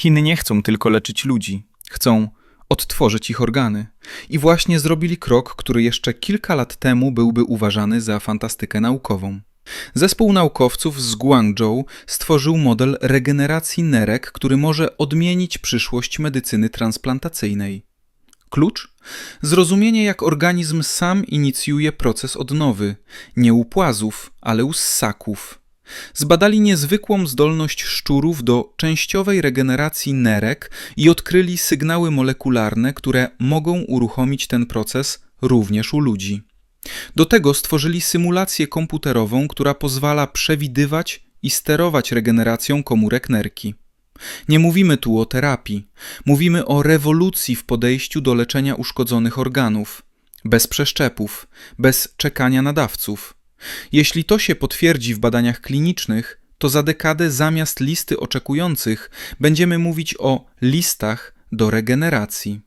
Chiny nie chcą tylko leczyć ludzi, chcą odtworzyć ich organy. I właśnie zrobili krok, który jeszcze kilka lat temu byłby uważany za fantastykę naukową. Zespół naukowców z Guangzhou stworzył model regeneracji nerek, który może odmienić przyszłość medycyny transplantacyjnej. Klucz? Zrozumienie, jak organizm sam inicjuje proces odnowy, nie u płazów, ale u ssaków. Zbadali niezwykłą zdolność szczurów do częściowej regeneracji nerek i odkryli sygnały molekularne, które mogą uruchomić ten proces również u ludzi. Do tego stworzyli symulację komputerową, która pozwala przewidywać i sterować regeneracją komórek nerki. Nie mówimy tu o terapii, mówimy o rewolucji w podejściu do leczenia uszkodzonych organów, bez przeszczepów, bez czekania na dawców. Jeśli to się potwierdzi w badaniach klinicznych, to za dekadę zamiast listy oczekujących będziemy mówić o listach do regeneracji.